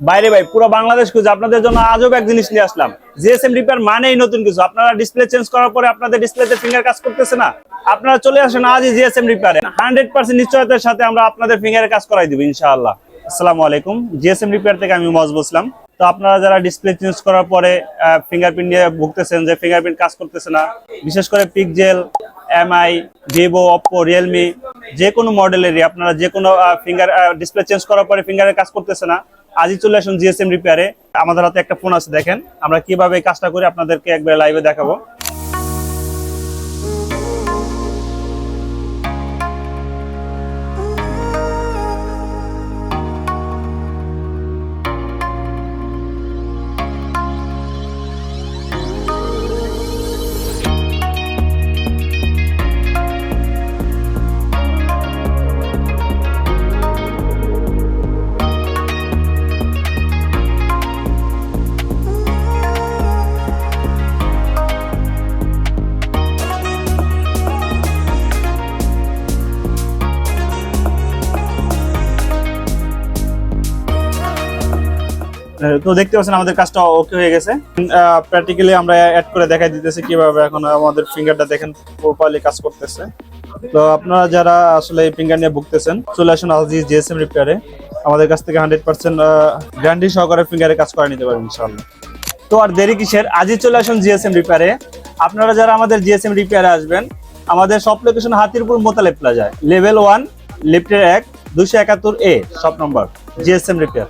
বাইরে ভাই, পুরো বাংলাদেশ খুঁজে আপনাদের জন্য আজব এক জিনিস নিয়ে আসলাম। জিএসএম রিপেয়ার মানেই নতুন কিছু। আপনারা ডিসপ্লে চেঞ্জ করার পরে আপনাদের ডিসপ্লেতে ফিঙ্গার কাজ করতেছে না। আপনারা চলে আসেন আজই জিএসএম রিপেয়ারে হান্ড্রেড পার্সেন্ট নিশ্চয়তার সাথে আমরা আপনাদের ফিঙ্গারের কাজ করাই দিব, ইনশাআল্লাহ। আসসালামু আলাইকুম। জিএসএম রিপেয়ার থেকে আমি মজ বসলাম। তো আপনারা যারা ডিসপ্লে চেঞ্জ করার পরে ফিঙ্গারপ্রিন্ট নিয়ে ভুগতেছেন যে ফিঙ্গারপ্রিন্ট কাজ করতেছে না, বিশেষ করে Pixel MI Vivo Oppo Realme যে কোনো মডেলেরই আপনারা যে কোনো ফিঙ্গার ডিসপ্লে চেঞ্জ করার পরে ফিঙ্গারের কাজ করতেছে না আজই চলে আসুন জিএসএম রিপেয়ারে। আমাদের হাতে একটা ফোন আছে, দেখেন। আমরা কীভাবে কাজটা করি আপনাদেরকে একবার লাইভে দেখাবো। তো দেখতে পাচ্ছেন আমাদের কাজটা ওকে হয়ে গেছে। প্র্যাকটিক্যালি আমরা অ্যাড করে দেখাই দিতেছি কীভাবে এখন আমাদের ফিঙ্গারটা দেখেন প্রপারলি কাজ করতেছে। তো আপনারা যারা আসলে এই ফিঙ্গার নিয়ে ভুগতেছেন, চলে আসুন আজিজ জিএসএম রিপেয়ারে আমাদের কাছ থেকে হান্ড্রেড পার্সেন্ট গ্যারান্টি সহকারে ফিঙ্গারে কাজ করে নিতে পারবেন ইনশাআল্লাহ। তো আর দেরি কিসের? আজই চলে আসুন জিএসএম রিপেয়ারে আপনারা যারা আমাদের জিএসএম রিপেয়ারে আসবেন, আমাদের সব লোকেশন হাতিরপুর মোতালেব প্লাজায় লেভেল ওয়ান লিফটের এক দুশো একাত্তর এ সব নম্বর জিএসএম রিপেয়ার